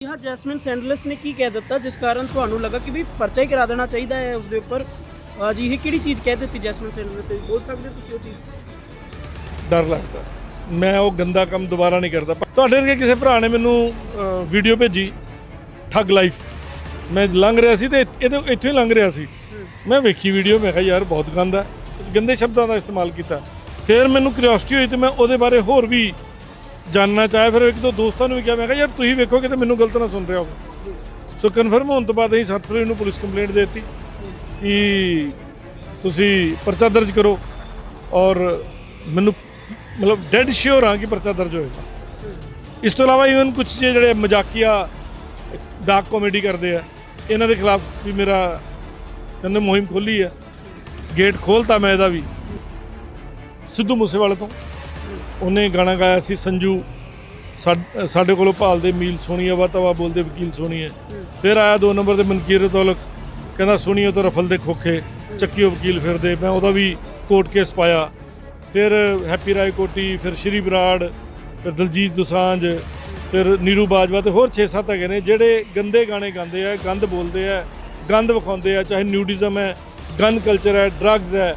ਹਾਂ ਜੈਸਮਿਨ ਸੈਂਡਲਸ ਨੇ ਕੀ ਕਹਿ ਦਿੱਤਾ ਜਿਸ ਕਾਰਨ ਤੁਹਾਨੂੰ ਲੱਗਾ ਕਿ ਵੀ ਪਰਚਾ ਹੀ ਕਰਾ ਦੇਣਾ ਚਾਹੀਦਾ ਹੈ ਉਸ ਦੇ ਉੱਪਰ ਜੀ ਇਹ ਕਿਹੜੀ ਚੀਜ਼ ਕਹਿ ਦਿੱਤੀ ਜੈਸਮਿਨ ਸੈਂਡਲਸ ਨੇ? ਬੋਲ ਸਕਦੇ ਹੋ ਤੁਸੀਂ ਉਹ ਚੀਜ਼? ਡਰ ਲੱਗਦਾ। ਮੈਂ ਉਹ ਗੰਦਾ ਕੰਮ ਦੁਬਾਰਾ ਨਹੀਂ ਕਰਦਾ। ਤੁਹਾਡੇ ਵਰਗੇ ਕਿਸੇ ਭਰਾ ਨੇ ਮੈਨੂੰ ਵੀਡੀਓ ਭੇਜੀ ਠੱਗ ਲਾਈਫ ਮੈਂ ਲੰਘ ਰਿਹਾ ਸੀ ਤੇ ਇਹਦੇ ਇੱਥੋਂ ਹੀ ਲੰਘ ਰਿਹਾ ਸੀ। ਮੈਂ ਵੇਖੀ ਵੀਡੀਓ ਮੈਂ ਕਿਹਾ ਯਾਰ ਬਹੁਤ ਗੰਦਾ ਗੰਦੇ ਸ਼ਬਦਾਂ ਦਾ ਇਸਤੇਮਾਲ ਕੀਤਾ। ਫਿਰ ਮੈਨੂੰ ਕਿਉਰਿਓਸਿਟੀ ਹੋਈ ਤੇ ਮੈਂ ਉਹਦੇ ਬਾਰੇ ਹੋਰ ਵੀ ਜਾਣਨਾ ਚਾਹਿਆ, ਫਿਰ ਇੱਕ ਦੋ ਦੋਸਤਾਂ ਨੂੰ ਵੀ ਕਿਹਾ, ਮੈਂ ਕਿਹਾ, ਯਾਰ ਤੁਸੀਂ ਵੇਖੋਗੇ ਤੇ ਮੈਨੂੰ ਗਲਤ ਨਾ ਸੁਣ ਰਿਹਾ ਹੋਵੇ। ਸੋ ਕਨਫਰਮ ਹੋਣ ਤੋਂ ਬਾਅਦ ਅਸੀਂ 7 ਫਰਵਰੀ ਨੂੰ ਪੁਲਿਸ ਕੰਪਲੇਂਟ ਦੇ ਦਿੱਤੀ ਕਿ ਤੁਸੀਂ ਪਰਚਾ ਦਰਜ ਕਰੋ ਔਰ ਮੈਨੂੰ ਮਤਲਬ ਡੈਡ ਸ਼ੋਰ ਹਾਂ ਕਿ ਪਰਚਾ ਦਰਜ ਹੋਏਗਾ। ਇਸ ਤੋਂ ਇਲਾਵਾ ਇਵਨ ਕੁਝ ਜਿਹੜੇ ਮਜ਼ਾਕੀਆ ਡਾਕ ਕਾਮੇਡੀ ਕਰਦੇ ਆ, ਇਹਨਾਂ ਦੇ ਖਿਲਾਫ ਵੀ ਮੇਰਾ ਕਹਿੰਦੇ ਮੁਹਿੰਮ ਖੋਲੀ ਹੈ ਗੇਟ ਖੋਲਤਾ ਮੈਂ ਇਹਦਾ ਵੀ, ਸਿੱਧੂ ਮੂਸੇਵਾਲੇ ਤੋਂ। ਉਹਨੇ ਗਾਣਾ ਗਾਇਆ ਸੀ ਸੰਜੂ। ਸਾਡ- ਕੋਲੋਂ ਭਾਲਦੇ ਮੀਲ ਸੋਹਣੀਆ ਵਾਤਾਵਾ ਬੋਲਦੇ ਵਕੀਲ ਸੋਹਣੀਏ ਫਿਰ ਆਇਆ ਦੋ ਨੰਬਰ ਤੇ ਮਨਕੀਰ ਤੋਲਕ ਕਹਿੰਦਾ ਸੁਣੀਓ ਤਾਂ ਰਫਲ ਦੇ ਖੋਖੇ ਚੱਕੀਓ ਵਕੀਲ ਫਿਰਦੇ। ਮੈਂ ਉਹਦਾ ਵੀ ਕੋਰਟ ਕੇਸ ਪਾਇਆ। ਫਿਰ ਹੈਪੀ ਰਾਏ ਕੋਟੀ ਫਿਰ ਸ਼੍ਰੀ ਬਰਾੜ ਫਿਰ ਦਲਜੀਤ ਦੋਸਾਂਝ ਫਿਰ ਨੀਰੂ ਬਾਜਵਾ ਤੇ ਹੋਰ 6-7 ਹੈਗੇ ਨੇ ਜਿਹੜੇ ਗੰਦੇ ਗਾਣੇ ਗਾਉਂਦੇ ਆ ਗੰਦ ਬੋਲਦੇ ਆ ਗੰਦ ਵਿਖਾਉਂਦੇ ਆ ਚਾਹੇ ਨਿਊਡਿਜ਼ਮ ਹੈ ਗਨ ਕਲਚਰ ਹੈ ਡਰੱਗਸ ਹੈ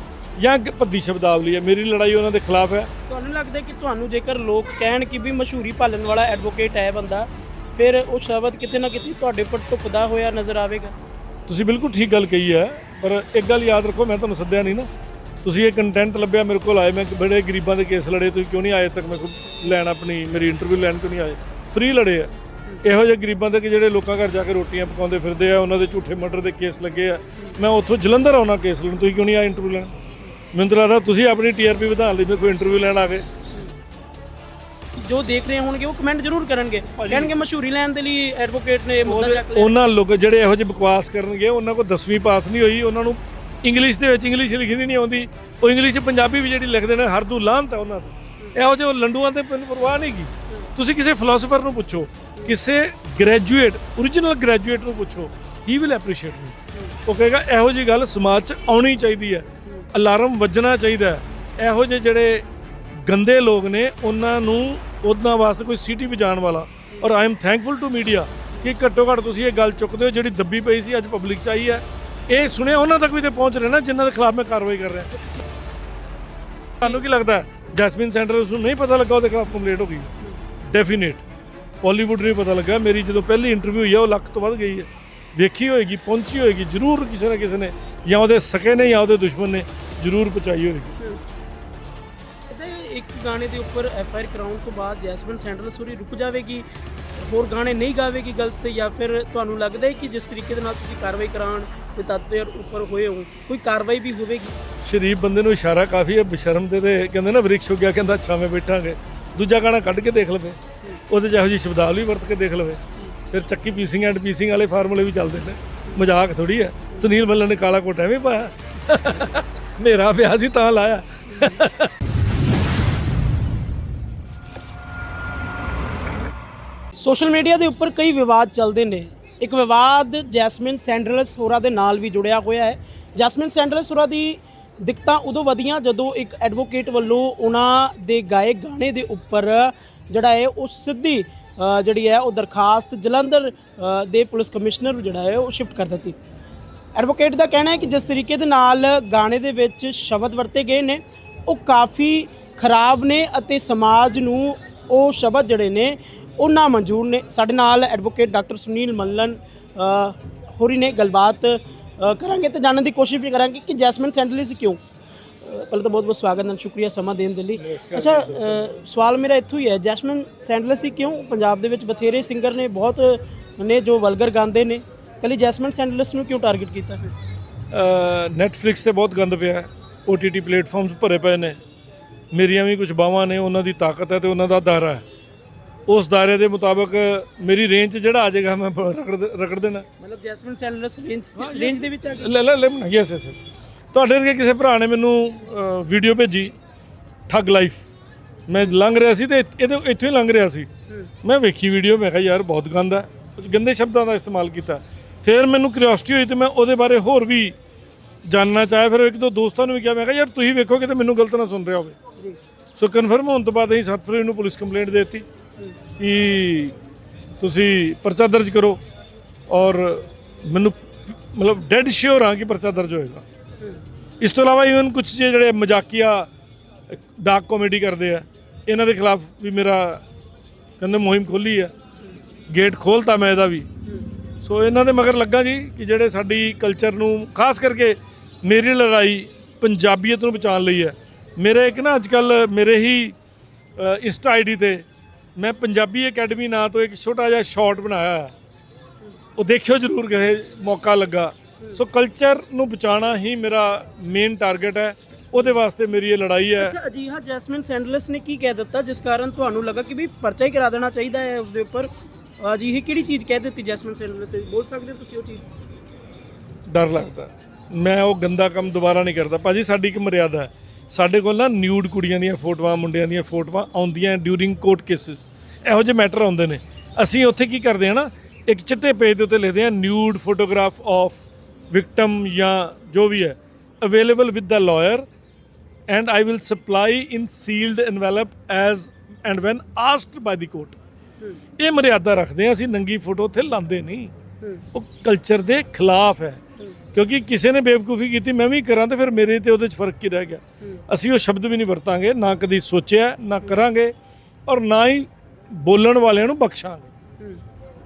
ਜਾਂ ਭੱਦੀ ਸ਼ਬਦਾਵਲੀ ਹੈ ਮੇਰੀ ਲੜਾਈ ਉਹਨਾਂ ਦੇ ਖਿਲਾਫ ਹੈ। ਤੁਹਾਨੂੰ ਲੱਗਦਾ ਕਿ ਤੁਹਾਨੂੰ ਜੇਕਰ ਲੋਕ ਕਹਿਣ ਕਿ ਵੀ ਮਸ਼ਹੂਰੀ ਭਾਲਣ ਵਾਲਾ ਐਡਵੋਕੇਟ ਹੈ ਬੰਦਾ ਫਿਰ ਉਹ ਸ਼ਬਦ ਕਿਤੇ ਨਾ ਕਿਤੇ ਤੁਹਾਡੇ ਉੱਪਰ ਟੁੱਕਦਾ ਹੋਇਆ ਨਜ਼ਰ ਆਵੇਗਾ? ਤੁਸੀਂ ਬਿਲਕੁਲ ਠੀਕ ਗੱਲ ਕਹੀ ਹੈ ਪਰ ਇੱਕ ਗੱਲ ਯਾਦ ਰੱਖੋ ਮੈਂ ਤੁਹਾਨੂੰ ਸੱਦਿਆ ਨਹੀਂ ਨਾ। ਤੁਸੀਂ ਇਹ ਕੰਟੈਂਟ ਲੱਭਿਆ ਮੇਰੇ ਕੋਲ ਆਏ ਮੈਂ ਬੜੇ ਗਰੀਬਾਂ ਦੇ ਕੇਸ ਲੜੇ ਤੁਸੀਂ ਕਿਉਂ ਨਹੀਂ ਆਏ ਤੱਕ? ਮੇਰੇ ਕੋਲ ਲੈਣ ਆਪਣੀ ਮੇਰੀ ਇੰਟਰਵਿਊ ਲੈਣ ਕਿਉਂ ਨਹੀਂ ਆਏ? ਫ੍ਰੀ ਲੜੇ ਆ। ਇਹੋ ਜਿਹੇ ਗਰੀਬਾਂ ਦੇ ਕਿ ਜਿਹੜੇ ਲੋਕਾਂ ਘਰ ਜਾ ਕੇ ਰੋਟੀਆਂ ਪਕਾਉਂਦੇ ਫਿਰਦੇ ਆ ਉਹਨਾਂ ਦੇ ਝੂਠੇ ਮਰਡਰ ਦੇ ਕੇਸ ਲੱਗੇ ਆ। ਮੈਂ ਉੱਥੋਂ ਜਲੰਧਰ ਆਉਣਾ ਕੇਸ ਲੈਣ ਤੁਸੀਂ ਕਿਉਂ ਨਹੀਂ ਆਏ ਇੰਟਰਵਿਊ ਲੈਣ? ਮੈਨੂੰ ਲੱਗਦਾ ਤੁਸੀਂ ਆਪਣੀ ਟੀਆਰਪੀ ਵਧਾਉਣ ਲਈ ਮੇਰੇ ਕੋਲ ਇੰਟਰਵਿਊ ਲੈਣ ਆ ਗਏ। ਜੋ ਦੇਖ ਰਹੇ ਹੋਣਗੇ ਉਹ ਕਮੈਂਟ ਜ਼ਰੂਰ ਕਰਨਗੇ। ਕਹਿਣਗੇ ਮਸ਼ਹੂਰੀ ਲੈਣ ਦੇ ਲਈ ਐਡਵੋਕੇਟ ਨੇ ਮੁੱਦਾ ਚੱਕ ਲਿਆ। ਉਹਨਾਂ ਲੋਕ ਜਿਹੜੇ ਇਹੋ ਜਿਹੇ ਬਕਵਾਸ ਕਰਨਗੇ ਉਹਨਾਂ ਕੋਲ 10ਵੀਂ ਪਾਸ ਨਹੀਂ ਹੋਈ ਉਹਨਾਂ ਨੂੰ ਇੰਗਲਿਸ਼ ਦੇ ਵਿੱਚ ਇੰਗਲਿਸ਼ ਲਿਖਣੀ ਨਹੀਂ ਆਉਂਦੀ। ਉਹ ਇੰਗਲਿਸ਼ ਪੰਜਾਬੀ ਵੀ ਜਿਹੜੀ ਲਿਖਦੇ ਨੇ ਹਰ ਦੂ ਲਾਹਨਤ ਹੈ ਉਹਨਾਂ ਦੀ ਇਹੋ ਜਿਹੇ ਲੰਡੂਆਂ ਤੇ ਮੈਨੂੰ ਪਰਵਾਹ ਨਹੀਂ ਗੀ। ਤੁਸੀਂ ਕਿਸੇ ਫਿਲਾਸਫਰ ਨੂੰ ਪੁੱਛੋ ਕਿਸੇ ਗ੍ਰੈਜੂਏਟ origignal ਗ੍ਰੈਜੂਏਟ ਨੂੰ ਪੁੱਛੋ ਹੀ ਵਿਲ ਐਪਰੀਸ਼ੀਏਟ ਮੀ ਉਹ ਕਹੇਗਾ ਇਹੋ ਜਿਹੀ ਗੱਲ ਸਮਾਜ 'ਚ ਆਉਣੀ ਚਾਹੀਦੀ ਹੈ। ਅਲਾਰਮ ਵੱਜਣਾ ਚਾਹੀਦਾ ਇਹੋ ਜਿਹੇ ਜਿਹੜੇ ਗੰਦੇ ਲੋਕ ਨੇ, ਉਹਨਾਂ ਨੂੰ ਉਹਨਾਂ ਵਾਸਤੇ ਕੋਈ ਸਿਟੀ ਵਜਾਉਣ ਵਾਲਾ। ਔਰ I am thankful to media ਕਿ ਘੱਟੋ ਘੱਟ ਤੁਸੀਂ ਇਹ ਗੱਲ ਚੁੱਕਦੇ ਹੋ, ਜਿਹੜੀ ਦੱਬੀ ਪਈ ਸੀ, ਅੱਜ ਪਬਲਿਕ ਚ ਆਈ ਹੈ। ਇਹ ਸੁਣਿਆ ਉਹਨਾਂ ਤੱਕ ਵੀ ਤੇ ਪਹੁੰਚ ਰਿਹਾ ਨਾ, ਜਿਨ੍ਹਾਂ ਦੇ ਖਿਲਾਫ ਮੈਂ ਕਾਰਵਾਈ ਕਰ ਰਿਹਾ। ਤੁਹਾਨੂੰ ਕੀ ਲੱਗਦਾ ਹੈ? ਜੈਸਮਿਨ ਸੈਂਟਰ ਉਸ ਨੂੰ ਨਹੀਂ ਪਤਾ ਲੱਗਾ, ਉਹਦੇ ਖਿਲਾਫ ਕੰਪਲੇਂਟ ਹੋ ਗਈ। ਡੈਫੀਨੇਟ ਬਾਲੀਵੁੱਡ ਨੂੰ ਪਤਾ ਲੱਗਾ। ਮੇਰੀ ਜਦੋਂ ਪਹਿਲੀ ਇੰਟਰਵਿਊ ਹੋਈ ਹੈ, ਉਹ ਲੱਖ ਤੋਂ ਵੱਧ ਗਈ ਹੈ। ਵੇਖੀ ਹੋਏਗੀ ਪਹੁੰਚੀ ਹੋਏਗੀ ਜ਼ਰੂਰ ਕਿਸੇ ਨਾ ਕਿਸੇ ਨੇ ਜਾਂ ਉਹਦੇ ਸਕੇ ਨੇ ਜਾਂ ਉਹਦੇ ਦੁਸ਼ਮਣ ਨੇ ਜ਼ਰੂਰ ਪਹੁੰਚਾਈ ਹੋਏਗੀ। ਇੱਕ ਗਾਣੇ ਦੇ ਉੱਪਰ ਐਫ ਆਈ ਆਰ ਕਰਾਉਣ ਤੋਂ ਬਾਅਦ ਜੈਸਮਿਨ ਸੈਂਡਲਸ ਹੋਰੀ ਰੁਕ ਜਾਵੇਗੀ ਹੋਰ ਗਾਣੇ ਨਹੀਂ ਗਾਵੇਗੀ ਗਲਤ ਜਾਂ ਫਿਰ ਤੁਹਾਨੂੰ ਲੱਗਦਾ ਹੈ ਕਿ ਜਿਸ ਤਰੀਕੇ ਦੇ ਨਾਲ ਤੁਸੀਂ ਕਾਰਵਾਈ ਕਰਾਉਣ ਤੇ ਤੱਤ ਉੱਪਰ ਹੋਏ ਹੋ ਕੋਈ ਕਾਰਵਾਈ ਵੀ ਹੋਵੇਗੀ? ਸ਼ਰੀਫ ਬੰਦੇ ਨੂੰ ਇਸ਼ਾਰਾ ਕਾਫੀ ਹੈ ਬਸ਼ਰਮ ਦੇ ਤੇ ਕਹਿੰਦੇ ਨਾ ਵਰਿਕਸ਼ ਹੋ ਗਿਆ ਕਹਿੰਦਾ ਛਾਵੇਂ ਬੈਠਾਂਗੇ ਦੂਜਾ ਗਾਣਾ ਕੱਢ ਕੇ ਦੇਖ ਲਵੇ ਉਹਦੇ ਜਿਹੋ ਜਿਹੀ ਸ਼ਬਦਾਵਲੀ ਵਰਤ ਕੇ ਦੇਖ ਲਵੇ। ਫਿਰ ਚੱਕੀ ਪੀਸਿੰਗ ਐਂਡ ਪੀਸਿੰਗ ਵਾਲੇ ਫਾਰਮੂਲੇ ਵੀ ਚੱਲਦੇ ਨੇ। ਮਜ਼ਾਕ ਥੋੜੀ ਹੈ। ਸੁਨੀਲ ਮੱਲਨ ਨੇ ਕਾਲਾ ਕੋਟ ਐਵੇਂ ਪਾਇਆ। ਹਨੇਰਾ ਪਿਆ ਸੀ ਤਾਂ ਲਾਇਆ। ਸੋਸ਼ਲ ਮੀਡੀਆ ਦੇ ਉੱਪਰ ਕਈ ਵਿਵਾਦ ਚੱਲਦੇ ਨੇ। ਇੱਕ ਵਿਵਾਦ ਜੈਸਮਿਨ ਸੈਂਡਲਸ ਹੋਰਾਂ ਦੇ ਨਾਲ ਵੀ ਜੁੜਿਆ ਹੋਇਆ ਹੈ। ਜੈਸਮਿਨ ਸੈਂਡਲਸ ਹੋਰਾਂ ਦੀ ਦਿੱਕਤਾਂ ਉਦੋਂ ਵਧੀਆਂ ਜਦੋਂ ਇੱਕ ਐਡਵੋਕੇਟ ਵੱਲੋਂ ਉਹਨਾਂ ਦੇ ਗਾਏ ਗਾਣੇ ਦੇ ਉੱਪਰ ਜਿਹੜਾ ਹੈ ਉਹ ਸਿੱਧੀ ਜਿਹੜੀ ਹੈ ਉਹ ਦਰਖਾਸਤ ਜਲੰਧਰ ਦੇ ਪੁਲਿਸ ਕਮਿਸ਼ਨਰ ਨੂੰ ਜਿਹੜਾ ਹੈ ਉਹ ਸ਼ਿਫਟ ਕਰ ਦਿੱਤੀ। ਐਡਵੋਕੇਟ ਦਾ ਕਹਿਣਾ ਹੈ ਕਿ ਜਿਸ ਤਰੀਕੇ ਦੇ ਨਾਲ ਗਾਣੇ ਦੇ ਵਿੱਚ ਸ਼ਬਦ ਵਰਤੇ ਗਏ ਨੇ ਉਹ ਕਾਫੀ ਖਰਾਬ ਨੇ ਅਤੇ ਸਮਾਜ ਨੂੰ ਉਹ ਸ਼ਬਦ ਜਿਹੜੇ ਨੇ ਉਹ ਨਾ ਮਨਜ਼ੂਰ ਨੇ। ਸਾਡੇ ਨਾਲ ਐਡਵੋਕੇਟ ਡਾਕਟਰ ਸੁਨੀਲ ਮੱਲਨ ਅ, ਹੋਰੀ ਨੇ ਗੱਲਬਾਤ ਕਰਾਂਗੇ ਤੇ ਜਾਣਨ ਦੀ ਕੋਸ਼ਿਸ਼ ਵੀ ਕਰਾਂਗੇ ਕਿ ਜੈਸਮਿਨ ਸੈਂਡਲਿਸ ਕਿਉਂ ਪਹਿਲਾਂ ਤਾਂ ਬਹੁਤ ਬਹੁਤ ਸਵਾਗਤ ਨਾਲ ਸ਼ੁਕਰੀਆ ਸਮਾਂ ਦੇਣ ਦੇ ਲਈ। ਅੱਛਾ ਸਵਾਲ ਮੇਰਾ ਇੱਥੋਂ ਹੀ ਹੈ ਜੈਸਮਿਨ ਸੈਂਡਲਿਸ ਹੀ ਕਿਉਂ ਪੰਜਾਬ ਦੇ ਵਿੱਚ ਬਥੇਰੇ ਸਿੰਗਰ ਨੇ ਬਹੁਤ ਨੇ ਜੋ ਵਲਗਰ ਗਾਉਂਦੇ ਨੇ। ਕੱਲੀ ਜੈਸਮਿਨ ਸੈਂਡਲਿਸ ਨੂੰ ਕਿਉਂ ਟਾਰਗੇਟ ਕੀਤਾ ਫਿਰ? ਨੈਟਫਲਿਕਸ ਤੇ ਬਹੁਤ ਗੰਦ ਪਿਆ OTT ਪਲੇਟਫਾਰਮਸ ਭਰੇ ਪਏ ਨੇ। ਮੇਰੀਆਂ ਵੀ ਕੁਝ ਬਾਹਾਂ ਨੇ ਉਹਨਾਂ ਦੀ ਤਾਕਤ ਹੈ ਤੇ ਉਹਨਾਂ ਦਾ ਦਾਇਰਾ ਹੈ। ਉਸ ਦਾਇਰੇ ਦੇ ਮੁਤਾਬਕ ਮੇਰੀ ਰੇਂਜ ਜਿਹੜਾ ਆ ਜਾਏਗਾ ਮੈਂ ਰਗੜ ਰਗੜ ਦੇਣਾ। ਮਤਲਬ ਜੈਸਮਿਨ ਸੈਂਡਲਿਸ ਰੇਂਜ ਰੇਂਜ ਦੇ ਵਿੱਚ ਆ ਗਈ ਲੈ ਲੈ ਲੈ ਯੈਸ ਯੈਸ ਤੁਹਾਡੇ ਵਰਗੇ ਕਿਸੇ ਭਰਾ ਨੇ ਮੈਨੂੰ ਵੀਡੀਓ ਭੇਜੀ ਠੱਗ ਲਾਈਫ ਮੈਂ ਲੰਘ ਰਿਹਾ ਸੀ ਤੇ ਇਹਦੇ ਇੱਥੋਂ ਹੀ ਲੰਘ ਰਿਹਾ ਸੀ। ਮੈਂ ਵੇਖੀ ਵੀਡੀਓ ਮੈਂ ਕਿਹਾ ਯਾਰ ਬਹੁਤ ਗੰਦ ਹੈ। ਕੁਝ ਗੰਦੇ ਸ਼ਬਦਾਂ ਦਾ ਇਸਤੇਮਾਲ ਕੀਤਾ। ਫਿਰ ਮੈਨੂੰ ਕਿਉਰਿਓਸਿਟੀ ਹੋਈ ਤੇ ਮੈਂ ਉਹਦੇ ਬਾਰੇ ਹੋਰ ਵੀ ਜਾਣਨਾ ਚਾਹਿਆ। ਫਿਰ ਇੱਕ ਦੋ ਦੋਸਤਾਂ ਨੂੰ ਵੀ ਕਿਹਾ ਮੈਂ ਕਿਹਾ ਯਾਰ ਤੁਸੀਂ ਵੇਖੋਗੇ ਤੇ ਮੈਨੂੰ ਗਲਤ ਨਾ ਸੁਣ ਰਿਹਾ ਹੋਵੇ। ਜੀ। ਸੋ ਕਨਫਰਮ ਹੋਣ ਤੋਂ ਬਾਅਦ ਅਸੀਂ 7 ਫਰਵਰੀ ਨੂੰ ਪੁਲਿਸ ਕੰਪਲੇਂਟ ਦੇ ਦਿੱਤੀ ਕਿ ਤੁਸੀਂ ਪਰਚਾ ਦਰਜ ਕਰੋ ਔਰ ਮੈਨੂੰ ਮਤਲਬ ਡੈਡ ਸ਼ੋਰ ਹਾਂ ਕਿ ਪਰਚਾ ਦਰਜ ਹੋਏਗਾ। ਇਸ ਤੋਂ ਇਲਾਵਾ ਇਵਨ ਕੁਝ ਜਿਹੜੇ ਮਜ਼ਾਕੀਆ ਡਾਕ ਕਾਮੇਡੀ ਕਰਦੇ ਆ, ਇਹਨਾਂ ਦੇ ਖਿਲਾਫ ਵੀ ਮੇਰਾ ਕਹਿੰਦੇ ਮੁਹਿੰਮ ਖੋਲੀ ਆ ਗੇਟ ਖੋਲਤਾ ਮੈਂ ਇਹਦਾ ਵੀ। ਸੋ ਇਹਨਾਂ ਦੇ ਮਗਰ ਲੱਗਾ ਜੀ ਕਿ ਜਿਹੜੇ ਸਾਡੀ ਕਲਚਰ ਨੂੰ, ਖਾਸ ਕਰਕੇ ਮੇਰੀ ਲੜਾਈ ਪੰਜਾਬੀਅਤ ਨੂੰ ਬਚਾਉਣ ਲਈ ਹੈ ਮੇਰੇ ਇੱਕ ਨਾ ਅੱਜਕੱਲ ਮੇਰੇ ਹੀ ਇੰਸਟਾ ਆਈਡੀ ਤੇ ਮੈਂ ਪੰਜਾਬੀ ਅਕੈਡਮੀ ਨਾਂ ਤੋਂ ਇੱਕ ਛੋਟਾ ਜਿਹਾ ਸ਼ਾਰਟ ਬਣਾਇਆ ਉਹ ਦੇਖਿਓ ਜਰੂਰ ਕਿਸੇ ਮੌਕਾ ਲੱਗਾ। ਸੋ ਕਲਚਰ ਨੂੰ ਬਚਾਉਣਾ ਹੀ ਮੇਰਾ ਮੇਨ ਟਾਰਗੇਟ ਹੈ। ਉਹਦੇ ਵਾਸਤੇ ਮੇਰੀ ਇਹ ਲੜਾਈ ਹੈ। ਅੱਛਾ ਅਜੀਹਾ ਜੈਸਮਿਨ ਸੈਂਡਲਸ ਨੇ ਕੀ ਕਹਿ ਦਿੱਤਾ ਜਿਸ ਕਾਰਨ ਤੁਹਾਨੂੰ ਲੱਗਾ ਕਿ ਵੀ ਪਰਚਾ ਹੀ ਕਰਾ ਦੇਣਾ ਚਾਹੀਦਾ ਹੈ ਉਸ ਦੇ ਉੱਪਰ? ਅਜਿਹੀ ਕਿਹੜੀ ਚੀਜ਼ ਕਹਿ ਦਿੱਤੀ ਜੈਸਮਿਨ ਸੈਂਡਲਸ ਨੇ? ਬੋਲ ਸਕਦੇ ਹੋ ਤੁਸੀਂ ਉਹ ਚੀਜ਼? ਡਰ ਲੱਗਦਾ। ਮੈਂ ਉਹ ਗੰਦਾ ਕੰਮ ਦੁਬਾਰਾ ਨਹੀਂ ਕਰਦਾ। ਭਾਜੀ ਸਾਡੀ ਇੱਕ ਮਰਿਆਦਾ ਹੈ। ਸਾਡੇ ਕੋਲ ਨਾ ਨਿਊਡ ਕੁੜੀਆਂ ਦੀਆਂ ਫੋਟੋਆਂ ਮੁੰਡਿਆਂ ਦੀਆਂ ਫੋਟੋਆਂ ਆਉਂਦੀਆਂ ਡਿਊਰਿੰਗ ਕੋਰਟ ਕੇਸਿਸ ਇਹੋ ਜਿਹੇ ਮੈਟਰ ਆਉਂਦੇ ਨੇ। ਅਸੀਂ ਉੱਥੇ ਕੀ ਕਰਦੇ ਹਾਂ ਨਾ ਇੱਕ ਚਿੱਟੇ ਪੇਜ ਦੇ ਉੱਤੇ ਲਿਖਦੇ ਹਾਂ ਨਿਊਡ ਫੋਟੋਗ੍ਰਾਫ ਆਫ ਵਿਕਟਮ ਜਾਂ ਜੋ ਵੀ ਹੈ available with the lawyer and I will supply in sealed envelope as and when asked by the court. ਇਹ ਮਰਿਆਦਾ ਰੱਖਦੇ ਆ ਅਸੀਂ ਨੰਗੀ ਫੋਟੋ ਉੱਥੇ ਲਾਉਂਦੇ ਨਹੀਂ। ਉਹ ਕਲਚਰ ਦੇ ਖਿਲਾਫ ਹੈ। ਕਿਉਂਕਿ ਕਿਸੇ ਨੇ ਬੇਵਕੂਫੀ ਕੀਤੀ ਮੈਂ ਵੀ ਕਰਾਂ ਤੇ ਫਿਰ ਮੇਰੇ ਤੇ ਉਹਦੇ 'ਚ ਫ਼ਰਕ ਕੀ ਰਹਿ ਗਿਆ। ਅਸੀਂ ਉਹ ਸ਼ਬਦ ਵੀ ਨਹੀਂ ਵਰਤਾਂਗੇ ਨਾ ਕਦੀ ਸੋਚਿਆ ਨਾ ਕਰਾਂਗੇ ਔਰ ਨਾ ਹੀ ਬੋਲਣ ਵਾਲਿਆਂ ਨੂੰ ਬਖਸ਼ਾਂਗੇ।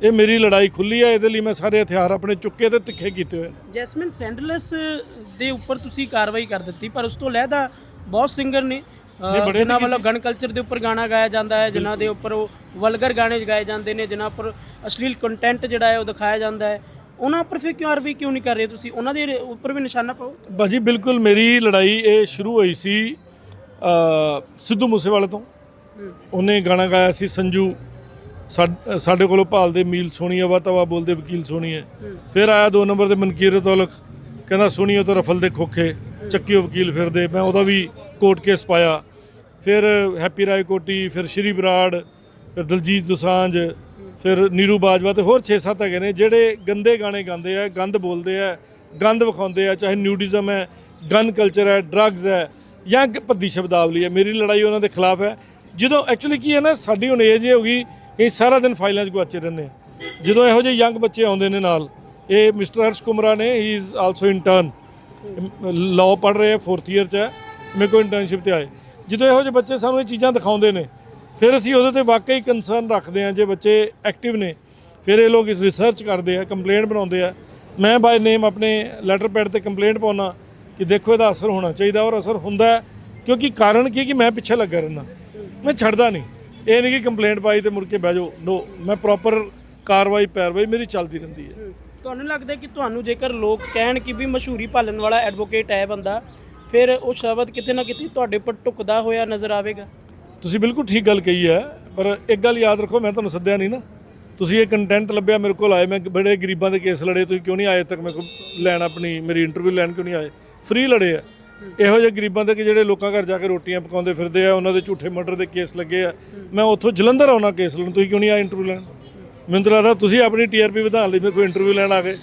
ਇਹ ਮੇਰੀ ਲੜਾਈ ਖੁੱਲੀ ਹੈ ਇਹਦੇ ਲਈ ਮੈਂ ਸਾਰੇ ਹਥਿਆਰ ਆਪਣੇ ਚੁੱਕੇ ਤੇ ਤਿੱਖੇ ਕੀਤੇ ਹੋਏ ਨੇ। ਜੈਸਮਿਨ ਸੈਂਡਲਸ ਦੇ ਉੱਪਰ ਤੁਸੀਂ ਕਾਰਵਾਈ ਕਰ ਦਿੱਤੀ ਪਰ ਉਸ ਤੋਂ ਲਹਿਦਾ ਬਹੁਤ ਸਿੰਗਰ ਨੇ। ਜਿਨ੍ਹਾਂ ਵੱਲੋਂ ਗਨ ਕਲਚਰ ਦੇ ਉੱਪਰ ਗਾਣਾ ਗਾਇਆ ਜਾਂਦਾ ਹੈ ਜਿਨ੍ਹਾਂ ਦੇ ਉੱਪਰ ਉਹ ਵਲਗਰ ਗਾਣੇ ਗਾਏ ਜਾਂਦੇ ਨੇ ਜਿਨ੍ਹਾਂ ਉੱਪਰ ਅਸ਼ਲੀਲ ਕੰਟੈਂਟ ਜਿਹੜਾ ਹੈ ਉਹ ਦਿਖਾਇਆ ਜਾਂਦਾ ਹੈ। ਉਹਨਾਂ ਉੱਪਰ ਫਿਰ ਕਿਉਂ ਆਰਵੀ ਕਿਉਂ ਨਹੀਂ ਕਰ ਰਹੇ ਤੁਸੀਂ? ਉਹਨਾਂ ਦੇ ਉੱਪਰ ਵੀ ਨਿਸ਼ਾਨਾ ਪਾਓ। ਬਾਜੀ ਬਿਲਕੁਲ ਮੇਰੀ ਲੜਾਈ ਇਹ ਸ਼ੁਰੂ ਹੋਈ ਸੀ ਸਿੱਧੂ ਮੂਸੇਵਾਲੇ ਤੋਂ। ਉਹਨੇ ਗਾਣਾ ਗਾਇਆ ਸੀ ਸੰਜੂ। ਸਾਡ- ਸਾਡੇ ਕੋਲੋਂ ਭਾਲਦੇ ਮੀਲ ਸੋਹਣੀ ਆ ਤਵਾ ਬੋਲਦੇ ਵਕੀਲ ਸੋਹਣੀ ਹੈ ਫਿਰ ਆਇਆ ਦੋ ਨੰਬਰ ਤੇ ਮਨਕੀਰ ਤੋਲਕ ਕਹਿੰਦਾ ਸੁਣੀਓ ਤਾਂ ਰਫਲ ਦੇ ਖੋਖੇ, ਚੱਕਿਓ ਵਕੀਲ ਫਿਰਦੇ। ਮੈਂ ਉਹਦਾ ਵੀ ਕੋਰਟ ਕੇਸ ਪਾਇਆ। ਫਿਰ ਹੈਪੀ ਰਾਏ ਕੋਟੀ ਫਿਰ ਸ਼੍ਰੀ ਬਰਾੜ, ਫਿਰ ਦਲਜੀਤ ਦੋਸਾਂਝ, ਫਿਰ ਨੀਰੂ ਬਾਜਵਾ ਤੇ ਹੋਰ 6-7 ਹੈਗੇ ਨੇ, ਜਿਹੜੇ ਗੰਦੇ ਗਾਣੇ ਗਾਉਂਦੇ ਆ, ਗੰਦ ਬੋਲਦੇ ਆ, ਗੰਦ ਵਿਖਾਉਂਦੇ ਆ, ਚਾਹੇ ਨਿਊਡਿਜ਼ਮ ਹੈ ਗਨ ਕਲਚਰ ਹੈ ਡਰੱਗਸ ਹੈ, ਜਾਂ ਭੱਦੀ ਸ਼ਬਦਾਵਲੀ ਹੈ। ਮੇਰੀ ਲੜਾਈ ਉਹਨਾਂ ਦੇ ਖਿਲਾਫ ਹੈ। ਜਦੋਂ ਐਕਚੁਅਲੀ ਕੀ ਹੈ ਨਾ, ਸਾਡੀ ਹੁਣ ਏਜ ਇਹ ਹੋ ਗਈ ਕਿ ਸਾਰਾ ਦਿਨ ਫਾਈਲਾਂ 'ਚ ਗੁਆਚੇ ਰਹਿੰਦੇ ਆ। ਜਦੋਂ ਇਹੋ ਜਿਹੇ ਯੰਗ ਬੱਚੇ ਆਉਂਦੇ ਨੇ ਨਾਲ, ਇਹ ਮਿਸਟਰ ਹਰਸ਼ ਕੁਮਰਾ ਨੇ he is also intern law ਪੜ੍ਹ ਰਹੇ ਆ 4th ਇਅਰ 'ਚ ਹੈ। ਮੇਰੇ ਕੋਲ ਇੰਟਰਨਸ਼ਿਪ ਤੇ ਆਏ। ਜਦੋਂ ਇਹੋ ਜਿਹੇ ਬੱਚੇ ਸਾਨੂੰ ਇਹ ਚੀਜ਼ਾਂ ਦਿਖਾਉਂਦੇ ਨੇ, ਫਿਰ ਅਸੀਂ ਉਹਦੇ ਤੇ ਵਾਕਈ ਕੰਸਰਨ ਰੱਖਦੇ ਹਾਂ ਜੇ ਬੱਚੇ ਐਕਟਿਵ ਨੇ। ਫਿਰ ਇਹ ਲੋਕ ਇਸ ਰਿਸਰਚ ਕਰਦੇ ਆ ਕੰਪਲੇਂਟ ਬਣਾਉਂਦੇ ਆ। ਮੈਂ ਬਾਈ ਨੇਮ ਆਪਣੇ ਲੈਟਰ ਪੈਡ ਤੇ ਕੰਪਲੇਂਟ ਪਾਉਣਾ ਕਿ ਦੇਖੋ ਇਹਦਾ ਅਸਰ ਹੋਣਾ ਚਾਹੀਦਾ ਔਰ ਅਸਰ ਹੁੰਦਾ ਕਿਉਂਕਿ ਕਾਰਨ ਕੀ ਕਿ ਮੈਂ ਪਿੱਛੇ ਲੱਗਾ ਰਹਿਣਾ ਮੈਂ ਛੱਡਦਾ ਨਹੀਂ। ਇਹ ਨਹੀਂ ਕਿ ਕੰਪਲੇਂਟ ਪਾਈ ਤੇ ਮੁੜ ਕੇ ਬਹਿ ਜਾਓ। ਨੋ ਮੈਂ ਪ੍ਰੋਪਰ ਕਾਰਵਾਈ ਪੈਰਵਾਈ ਮੇਰੀ ਚੱਲਦੀ ਰਹਿੰਦੀ ਹੈ। ਤੁਹਾਨੂੰ ਲੱਗਦਾ ਕਿ ਤੁਹਾਨੂੰ ਜੇਕਰ ਲੋਕ ਕਹਿਣ ਕਿ ਵੀ ਮਸ਼ਹੂਰੀ ਭਾਲਣ ਵਾਲਾ ਐਡਵੋਕੇਟ ਹੈ ਬੰਦਾ ਫਿਰ ਉਹ ਸ਼ਬਦ ਕਿਤੇ ਨਾ ਕਿਤੇ ਤੁਹਾਡੇ ਉੱਪਰ ਟੁਕਦਾ ਹੋਇਆ ਨਜ਼ਰ ਆਵੇਗਾ? ਤੁਸੀਂ ਬਿਲਕੁਲ ਠੀਕ ਗੱਲ ਕਹੀ ਹੈ ਪਰ ਇੱਕ ਗੱਲ ਯਾਦ ਰੱਖੋ ਮੈਂ ਤੁਹਾਨੂੰ ਸੱਦਿਆ ਨਹੀਂ ਨਾ। ਤੁਸੀਂ ਇਹ ਕੰਟੈਂਟ ਲੱਭਿਆ ਮੇਰੇ ਕੋਲ ਆਏ ਮੈਂ ਬੜੇ ਗਰੀਬਾਂ ਦੇ ਕੇਸ ਲੜੇ ਤੁਸੀਂ ਕਿਉਂ ਨਹੀਂ ਆਏ ਤੱਕ? ਮੇਰੇ ਕੋਲ ਲੈਣ ਆਪਣੀ ਮੇਰੀ ਇੰਟਰਵਿਊ ਲੈਣ ਕਿਉਂ ਨਹੀਂ ਆਏ? ਫ੍ਰੀ ਲੜੇ ਆ। ਇਹੋ ਜਿਹੇ ਗਰੀਬਾਂ ਦੇ ਕਿ ਜਿਹੜੇ ਲੋਕਾਂ ਘਰ ਜਾ ਕੇ ਰੋਟੀਆਂ ਪਕਾਉਂਦੇ ਫਿਰਦੇ ਆ, ਉਹਨਾਂ ਦੇ ਝੂਠੇ ਮਰਡਰ ਦੇ ਕੇਸ ਲੱਗੇ ਆ। ਮੈਂ ਉੱਥੋਂ ਜਲੰਧਰ ਆਉਣਾ ਕੇਸ ਲੈਣ, ਤੁਸੀਂ ਕਿਉਂ ਨਹੀਂ ਆ ਇੰਟਰਵਿਊ ਲੈਣ? ਮੈਨੂੰ ਤਾਂ ਲੱਗਦਾ ਤੁਸੀਂ ਆਪਣੀ ਟੀਆਰਪੀ ਵਧਾਉਣ ਲਈ ਮੇਰੇ ਕੋਈ ਇੰਟਰਵਿਊ ਲੈਣ ਆ ਗਏ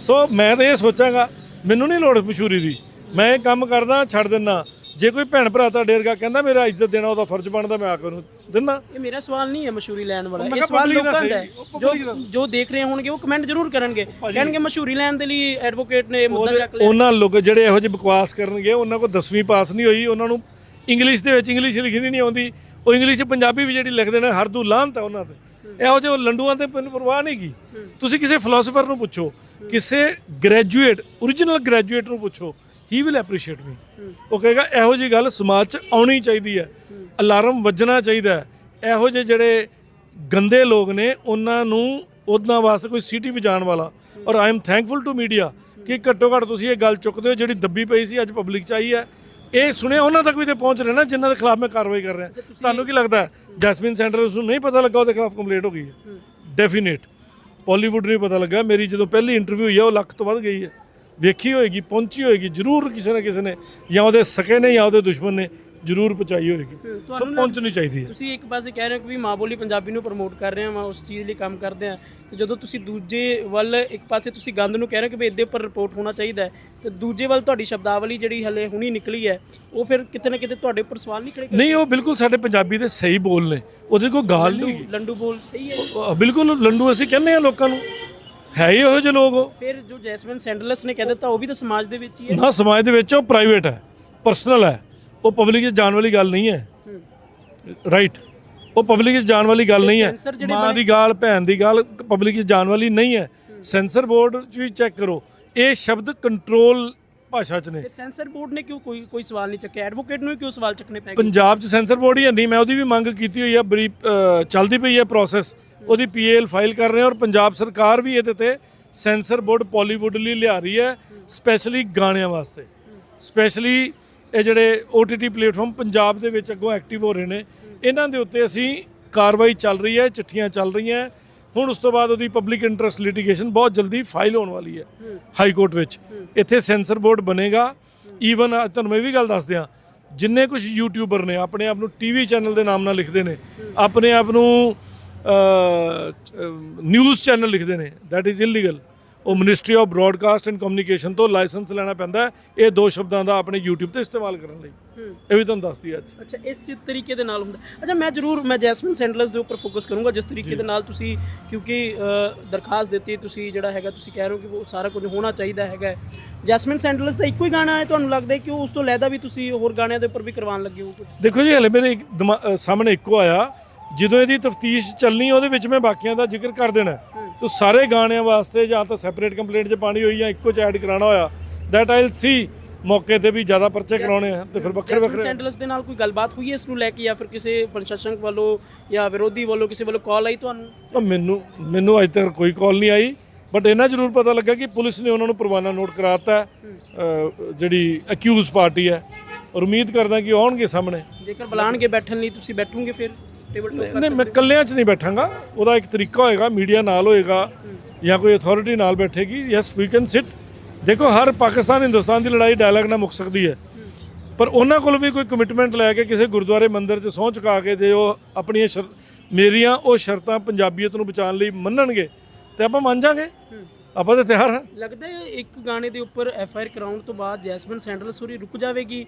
ਸੋ ਮੈਂ ਤਾਂ ਇਹ ਸੋਚਾਂਗਾ, ਮੈਨੂੰ ਨਹੀਂ ਲੋੜ ਮਸ਼ਹੂਰੀ ਦੀ। ਮੈਂ ਇਹ ਕੰਮ ਕਰਦਾ, ਛੱਡ ਦਿੰਨਾ ਜੇ ਕੋਈ ਭੈਣ ਭਰਾ ਤੁਹਾਡੇ ਵਰਗਾ ਕਹਿੰਦਾ ਮੇਰਾ ਇੱਜ਼ਤ ਦੇਣਾ ਉਹਦਾ ਫਰਜ਼ ਬਣਦਾ ਮੈਂ ਆ ਕੇ ਉਹਨੂੰ ਦਿੰਨਾ। ਇਹ ਮੇਰਾ ਸਵਾਲ ਨਹੀਂ ਹੈ ਮਸ਼ਹੂਰੀ ਲੈਣ ਵਾਲਾ। ਇਹ ਸਵਾਲ ਲੋਕਾਂ ਦਾ ਜੋ। ਜੋ ਦੇਖ ਰਹੇ ਹੋਣਗੇ ਉਹ ਕਮੈਂਟ ਜ਼ਰੂਰ ਕਰਨਗੇ। ਕਹਿਣਗੇ ਮਸ਼ਹੂਰੀ ਲੈਣ ਦੇ ਲਈ ਐਡਵੋਕੇਟ ਨੇ ਮੁੱਦਾ ਚੱਕ ਲਿਆ। ਉਹਨਾਂ ਲੋਕ ਜਿਹੜੇ ਇਹੋ ਜਿਹੇ ਬਕਵਾਸ ਕਰਨਗੇ ਉਹਨਾਂ ਕੋਲ 10ਵੀਂ ਪਾਸ ਨਹੀਂ ਹੋਈ ਉਹਨਾਂ ਨੂੰ ਇੰਗਲਿਸ਼ ਦੇ ਵਿੱਚ ਇੰਗਲਿਸ਼ ਲਿਖਣੀ ਨਹੀਂ ਆਉਂਦੀ। ਉਹ ਇੰਗਲਿਸ਼ ਪੰਜਾਬੀ ਵੀ ਜਿਹੜੀ ਲਿਖਦੇ ਨੇ ਹਰ ਦੂ ਲਾਹਨਤ ਹੈ ਉਹਨਾਂ ਤੇ। ਇਹੋ ਜਿਹੇ ਲੰਡੂਆਂ ਤੇ ਮੈਨੂੰ ਪਰਵਾਹ ਨਹੀਂ ਕੀ ਤੁਸੀਂ ਕਿਸੇ ਫਿਲਾਸਫਰ ਨੂੰ ਪੁੱਛੋ ਕਿਸੇ ਗ੍ਰੈਜੂਏਟ origignal ਗ੍ਰੈਜੂਏਟ ਨੂੰ ਪੁੱਛੋ ਹੀ ਵਿਲ ਐਪਰੀਸ਼ੀਏਟ ਮੀ ਉਹ ਕਹੇਗਾ ਇਹੋ ਜਿਹੀ ਗੱਲ ਸਮਾਜ 'ਚ ਆਉਣੀ ਚਾਹੀਦੀ ਹੈ। ਅਲਾਰਮ ਵੱਜਣਾ ਚਾਹੀਦਾ ਹੈ। ਇਹੋ ਜਿਹੇ ਜਿਹੜੇ ਗੰਦੇ ਲੋਕ ਨੇ ਉਹਨਾਂ ਨੂੰ ਉਹਨਾਂ ਵਾਸਤੇ ਕੋਈ ਸਿਟੀ ਵਜਾਉਣ ਵਾਲਾ। ਔਰ I am thankful to media ਕਿ ਘੱਟੋ ਘੱਟ ਤੁਸੀਂ ਇਹ ਗੱਲ ਚੁੱਕਦੇ ਹੋ ਜਿਹੜੀ ਦੱਬੀ ਪਈ ਸੀ ਅੱਜ ਪਬਲਿਕ 'ਚ ਆਈ ਹੈ। ਇਹ ਸੁਣਿਆ ਉਹਨਾਂ ਤੱਕ ਵੀ ਤੇ ਪਹੁੰਚ ਰਿਹਾ ਨਾ ਜਿਨ੍ਹਾਂ ਦੇ ਖਿਲਾਫ ਮੈਂ ਕਾਰਵਾਈ ਕਰ ਰਿਹਾ। ਤੁਹਾਨੂੰ ਕੀ ਲੱਗਦਾ? ਜੈਸਮਿਨ ਸੈਂਟਰ ਉਸ ਨੂੰ ਨਹੀਂ ਪਤਾ ਲੱਗਾ ਉਹਦੇ ਖਿਲਾਫ ਕੰਪਲੇਂਟ ਹੋ ਗਈ ਹੈ। ਡੈਫੀਨੇਟ ਬਾਲੀਵੁੱਡ ਨਹੀਂ ਪਤਾ ਲੱਗਾ। ਮੇਰੀ ਜਦੋਂ ਪਹਿਲੀ ਇੰਟਰਵਿਊ ਹੋਈ ਹੈ ਉਹ ਲੱਖ ਤੋਂ ਵੱਧ ਗਈ ਹੈ। ਵੇਖੀ ਹੋਏਗੀ ਪਹੁੰਚੀ ਹੋਏਗੀ ਜ਼ਰੂਰ ਕਿਸੇ ਨਾ ਕਿਸੇ ਨੇ ਜਾਂ ਉਹਦੇ ਸਕੇ ਨੇ ਜਾਂ ਉਹਦੇ ਦੁਸ਼ਮਣ ਨੇ ਜ਼ਰੂਰ ਪਹੁੰਚਾਈ ਹੋਏਗੀ। ਹੂੰ, ਸੋ ਤੁਹਾਨੂੰ ਪਹੁੰਚਣੀ ਚਾਹੀਦੀ ਹੈ। ਤੁਸੀਂ ਇੱਕ ਪਾਸੇ ਕਹਿ ਰਹੇ ਹੋ ਕਿ ਵੀ ਮਾਂ ਬੋਲੀ ਪੰਜਾਬੀ ਨੂੰ ਪ੍ਰਮੋਟ ਕਰ ਰਹੇ ਹਾਂ ਉਸ ਚੀਜ਼ ਲਈ ਕੰਮ ਕਰਦੇ ਆ ਤੇ ਜਦੋਂ ਤੁਸੀਂ ਦੂਜੇ ਵੱਲ ਇੱਕ ਪਾਸੇ ਤੁਸੀਂ ਗੰਦ ਨੂੰ ਕਹਿ ਰਹੇ ਹੋ ਕਿ ਵੀ ਇਹਦੇ ਉੱਪਰ ਰਿਪੋਰਟ ਹੋਣਾ ਚਾਹੀਦਾ ਹੈ ਤੇ ਦੂਜੇ ਵੱਲ ਤੁਹਾਡੀ ਸ਼ਬਦਾਵਲੀ ਜਿਹੜੀ ਹਲੇ ਹੁਣੀ ਨਿਕਲੀ ਹੈ ਉਹ ਫਿਰ ਕਿਤੇ ਨਾ ਕਿਤੇ ਤੁਹਾਡੇ ਉੱਪਰ ਸਵਾਲ ਨਹੀਂ ਖੜੇ ਨਹੀਂ ਉਹ ਬਿਲਕੁਲ ਸਾਡੇ ਪੰਜਾਬੀ ਦੇ ਸਹੀ ਬੋਲ ਨੇ ਉਹਦੇ ਕੋਈ ਗਾਲ ਨਹੀਂ ਲੰਡੂ ਲੰਡੂ ਬੋਲ ਸਹੀ ਹੈ ਉਹ- ਬਿਲਕੁਲ ਲੰਡੂ ਅਸੀਂ ਕਹਿੰਦੇ ਆ ਲੋਕਾਂ ਨੂੰ। ਹੈ ਹੀ ਇਹੋ ਜਿਹੇ ਲੋਕ। ਉਹ ਫਿਰ ਜੋ ਜੈਸਮਿਨ ਸੈਂਡਲਸ ਨੇ ਕਹਿ ਦਿੱਤਾ ਉਹ ਵੀ ਤਾਂ ਸਮਾਜ ਦੇ ਵਿੱਚ ਹੀ ਹੈ। ਨਾ ਸਮਾਜ ਦੇ ਵਿੱਚ ਉਹ ਪ੍ਰਾਈਵੇਟ ਹੈ ਪਰਸਨਲ ਹੈ। ਉਹ ਪਬਲਿਕ 'ਚ ਜਾਣ ਵਾਲੀ ਗੱਲ ਨਹੀਂ ਹੈ। ਹੂੰ। ਰਾਈਟ ਉਹ ਪਬਲਿਕ 'ਚ ਜਾਣ ਵਾਲੀ ਗੱਲ ਨਹੀਂ ਹੈ। ਸੈਂਸਰ ਜਿਹੜੇ ਮਾਂ ਦੀ ਗਾਲ ਭੈਣ ਦੀ ਗਾਲ ਪਬਲਿਕ 'ਚ ਜਾਣ ਵਾਲੀ ਨਹੀਂ ਹੈ। ਸੈਂਸਰ ਬੋਰਡ 'ਚ ਵੀ ਚੈੱਕ ਕਰੋ। ਇਹ ਸ਼ਬਦ ਕੰਟਰੋਲ ਭਾਸ਼ਾ 'ਚ ਨੇ। ਫਿਰ ਸੈਂਸਰ ਬੋਰਡ ਨੇ ਕਿਉਂ ਕੋਈ ਕੋਈ ਸਵਾਲ ਨਹੀਂ ਚੱਕਿਆ? ਐਡਵੋਕੇਟ ਨੂੰ ਕਿਉਂ ਸਵਾਲ ਚੱਕਣੇ ਪੈ ਗਏ? ਪੰਜਾਬ 'ਚ ਸੈਂਸਰ ਬੋਰਡ ਹੀ ਨਹੀਂ ਮੈਂ ਉਹਦੀ ਵੀ ਮੰਗ ਕੀਤੀ ਹੋਈ ਹੈ ਬਰੀ ਚੱਲਦੀ ਪਈ ਹੈ ਪ੍ਰੋਸੈਸ ਉਹਦੀ ਪੀਏਐਲ ਫਾਈਲ ਕਰ ਰਹੇ ਔਰ ਪੰਜਾਬ ਸਰਕਾਰ ਵੀ ਇਹਦੇ ਤੇ ਸੈਂਸਰ ਬੋਰਡ ਬਾਲੀਵੁੱਡ ਲਈ ਲਿਆ ਰਹੀ ਹੈ ਸਪੈਸ਼ਲੀ ਗਾਣਿਆਂ ਵਾਸਤੇ। ਸਪੈਸ਼ਲੀ ਇਹ ਜਿਹੜੇ OTT ਪਲੇਟਫਾਰਮ ਪੰਜਾਬ ਦੇ ਵਿੱਚ ਅੱਗੋਂ ਐਕਟਿਵ ਹੋ ਰਹੇ ਨੇ ਇਹਨਾਂ ਦੇ ਉੱਤੇ ਅਸੀਂ ਕਾਰਵਾਈ ਚੱਲ ਰਹੀ ਹੈ ਚਿੱਠੀਆਂ ਚੱਲ ਰਹੀਆਂ ਹੁਣ ਉਸ ਤੋਂ ਬਾਅਦ ਉਹਦੀ ਪਬਲਿਕ ਇੰਟਰਸਟ ਲਿਟੀਗੇਸ਼ਨ ਬਹੁਤ ਜਲਦੀ ਫਾਈਲ ਹੋਣ ਵਾਲੀ ਹੈ ਹਾਈ ਕੋਰਟ ਵਿੱਚ। ਇੱਥੇ ਸੈਂਸਰ ਬੋਰਡ ਬਣੇਗਾ। ਈਵਨ ਤੁਹਾਨੂੰ ਮੈਂ ਇਹ ਵੀ ਗੱਲ ਦੱਸ ਦਿਆਂ, ਜਿੰਨੇ ਕੁਝ ਯੂਟਿਊਬਰ ਨੇ, ਆਪਣੇ ਆਪ ਨੂੰ ਟੀਵੀ ਚੈਨਲ ਦੇ ਨਾਮ ਨਾਲ ਲਿਖਦੇ ਨੇ, ਆਪਣੇ ਆਪ ਨੂੰ ਨਿਊਜ਼ ਚੈਨਲ ਲਿਖਦੇ ਨੇ ਥੈਟ ਇਜ਼ ਇਲੀਗਲ ਉਹ ministry of broadcast and communication ਤੋਂ ਲਾਇਸੈਂਸ ਲੈਣਾ ਪੈਂਦਾ ਇਹ ਦੋ ਸ਼ਬਦਾਂ ਦਾ ਆਪਣੇ YouTube ਤੇ ਇਸਤੇਮਾਲ ਕਰਨ ਲਈ। ਇਹ ਵੀ ਤੁਹਾਨੂੰ ਦੱਸਦੀ ਅੱਜ। ਅੱਛਾ ਇਸ ਤਰੀਕੇ ਦੇ ਨਾਲ ਹੁੰਦਾ। ਅੱਛਾ ਮੈਂ ਜ਼ਰੂਰ ਮੈਂ ਜੈਸਮਿਨ ਸੈਂਡਲਸ ਦੇ ਉੱਪਰ ਫੋਕਸ ਕਰੂੰਗਾ ਜਿਸ ਤਰੀਕੇ ਦੇ ਨਾਲ ਤੁਸੀਂ ਕਿਉਂਕਿ ਦਰਖਾਸਤ ਦਿੱਤੀ ਤੁਸੀਂ ਜਿਹੜਾ ਹੈਗਾ ਤੁਸੀਂ ਕਹਿ ਰਹੇ ਹੋ ਕਿ ਉਹ ਸਾਰਾ ਕੁਝ ਹੋਣਾ ਚਾਹੀਦਾ ਹੈਗਾ। ਜੈਸਮਿਨ ਸੈਂਡਲਸ ਦਾ ਇੱਕੋ ਹੀ ਗਾਣਾ ਹੈ ਤੁਹਾਨੂੰ ਲੱਗਦਾ ਕਿ ਉਸ ਤੋਂ ਲੈਦਾ ਵੀ ਤੁਸੀਂ ਹੋਰ ਗਾਣਿਆਂ ਦੇ ਉੱਪਰ ਵੀ ਕਰਵਾਉਣ ਲੱਗੇ ਹੋ ਦੇਖੋ ਜੀ ਹਲੇ ਮੇਰੇ ਸਾਹਮਣੇ ਇੱਕੋ ਆਇਆ। ਜਦੋਂ ਇਹਦੀ ਤਫਤੀਸ਼ ਚੱਲਣੀ ਉਹਦੇ ਵਿੱਚ ਮੈਂ ਬਾਕੀਆਂ ਦਾ ਜ਼ਿਕਰ ਕਰ ਦੇਣਾ। ਤੋ ਸਾਰੇ ਗਾਣਿਆਂ ਵਾਸਤੇ ਜਾਂ ਤਾਂ ਸੈਪਰੇਟ ਕੰਪਲੇਂਟ 'ਚ ਪਾਣੀ ਹੋਈ ਜਾਂ ਇੱਕੋ 'ਚ ਐਡ ਕਰਾਉਣਾ ਹੋਇਆ ਦੈਟ ਆਈਲ ਸੀ ਮੌਕੇ ਤੇ ਵੀ ਜ਼ਿਆਦਾ ਪਰਚੇ ਕਰਾਉਣੇ ਆ ਤੇ ਫਿਰ ਵੱਖਰੇ ਵੱਖਰੇ ਸੈਂਡਲਸ ਦੇ ਨਾਲ ਕੋਈ ਗੱਲਬਾਤ ਹੋਈ ਹੈ ਇਸ ਨੂੰ ਲੈ ਕੇ ਜਾਂ ਫਿਰ ਕਿਸੇ ਪ੍ਰਸ਼ਾਸਨ ਵੱਲੋਂ ਜਾਂ ਵਿਰੋਧੀ ਵੱਲੋਂ ਕਿਸੇ ਵੱਲੋਂ ਕਾਲ ਆਈ ਤੁਹਾਨੂੰ? ਮੈਨੂੰ ਮੈਨੂੰ ਅਜੇ ਤੱਕ ਕੋਈ ਕਾਲ ਨਹੀਂ ਆਈ ਬਟ ਇਹਨਾਂ ਜ਼ਰੂਰ ਪਤਾ ਲੱਗਾ ਕਿ ਪੁਲਿਸ ਨੇ ਉਹਨਾਂ ਨੂੰ ਪਰਵਾਨਾ ਨੋਟ ਕਰਾਤਾ ਜਿਹੜੀ ਅਕਿਊਜ਼ ਪਾਰਟੀ ਹੈ। ਔਰ ਉਮੀਦ ਕਰਦਾ ਕਿ ਆਉਣਗੇ ਸਾਹਮਣੇ। ਜੇਕਰ ਬੁਲਾਣਗੇ ਬੈਠਣ ਲਈ ਤੁਸੀਂ ਬੈਠੋਗੇ ਫਿਰ? ਟੇਬਲ ਟਾਕ ਨਹੀਂ ਮੈਂ ਇਕੱਲਿਆਂ 'ਚ ਨਹੀਂ ਬੈਠਾਂਗਾ। ਉਹਦਾ ਇੱਕ ਤਰੀਕਾ ਹੋਏਗਾ ਮੀਡੀਆ ਨਾਲ ਹੋਏਗਾ ਜਾਂ ਕੋਈ ਅਥਾਰਟੀ ਨਾਲ ਬੈਠੇਗੀ। ਯੈਸ ਵੀ ਕੈਨ ਸਿਟ ਦੇਖੋ ਹਰ ਪਾਕਿਸਤਾਨ ਹਿੰਦੁਸਤਾਨ ਦੀ ਲੜਾਈ ਡਾਇਲੌਗ ਨਾਲ ਮੁੱਕ ਸਕਦੀ ਹੈ। ਪਰ ਉਹਨਾਂ ਕੋਲ ਵੀ ਕੋਈ ਕਮਿਟਮੈਂਟ ਲੈ ਕੇ ਕਿਸੇ ਗੁਰਦੁਆਰੇ ਮੰਦਿਰ 'ਚ ਸਹੁੰ ਚੁਕਾ ਕੇ ਜੇ ਉਹ ਆਪਣੀਆਂ ਸ਼ਰ ਮੇਰੀਆਂ ਉਹ ਸ਼ਰਤਾਂ ਪੰਜਾਬੀਅਤ ਨੂੰ ਬਚਾਉਣ ਲਈ ਮੰਨਣਗੇ ਤੇ ਆਪਾਂ ਮੰਨ ਜਾਾਂਗੇ। ਆਪਾਂ ਤਾਂ ਤਿਆਰ ਹਾਂ। ਲੱਗਦਾ ਹੈ ਇੱਕ ਗਾਣੇ ਦੇ ਉੱਪਰ ਐਫ ਆਈ ਆਰ ਕਰਾਉਣ ਤੋਂ ਬਾਅਦ ਜੈਸਮਿਨ ਸੈਂਡਲਸ ਹੋਰੀ ਰੁਕ ਜਾਵੇਗੀ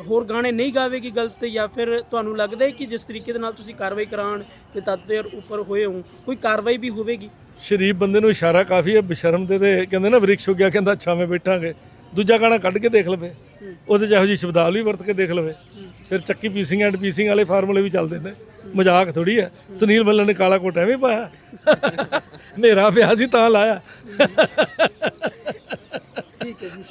ਹੋਰ ਗਾਣੇ ਨਹੀਂ ਗਾਵੇਗੀ ਗਲਤ ਜਾਂ ਫਿਰ ਤੁਹਾਨੂੰ ਲੱਗਦਾ ਹੈ ਕਿ ਜਿਸ ਤਰੀਕੇ ਦੇ ਨਾਲ ਤੁਸੀਂ ਕਾਰਵਾਈ ਕਰਾਉਣ ਤੇ ਤੱਤ ਦੇ ਉੱਪਰ ਹੋਏ ਹੋ ਕੋਈ ਕਾਰਵਾਈ ਵੀ ਹੋਵੇਗੀ ਸ਼ਰੀਫ ਬੰਦੇ ਨੂੰ ਇਸ਼ਾਰਾ ਕਾਫੀ ਹੈ ਬਸ਼ਰਮ ਦੇ ਤੇ ਕਹਿੰਦੇ ਨਾ ਵਰਿਕਸ਼ ਹੋ ਗਿਆ ਕਹਿੰਦਾ ਛਾਵੇਂ ਬੈਠਾਂਗੇ ਦੂਜਾ ਗਾਣਾ ਕੱਢ ਕੇ ਦੇਖ ਲਵੇ ਉਹਦੇ 'ਚ ਇਹੋ ਜਿਹੀ ਸ਼ਬਦਾਵਲੀ ਵਰਤ ਕੇ ਦੇਖ ਲਵੇ ਫਿਰ ਚੱਕੀ ਪੀਸਿੰਗ ਐਂਡ ਪੀਸਿੰਗ ਵਾਲੇ ਫਾਰਮੂਲੇ ਵੀ ਚੱਲਦੇ ਨੇ ਮਜ਼ਾਕ ਥੋੜੀ ਹੈ ਸੁਨੀਲ ਮੱਲਣ ਨੇ ਕਾਲਾ ਕੋਟ ਐਵੇਂ ਪਾਇਆ ਹਨੇਰਾ ਪਿਆ ਸੀ ਤਾਂ ਲਾਇਆ ਠੀਕ ਹੈ ਜੀ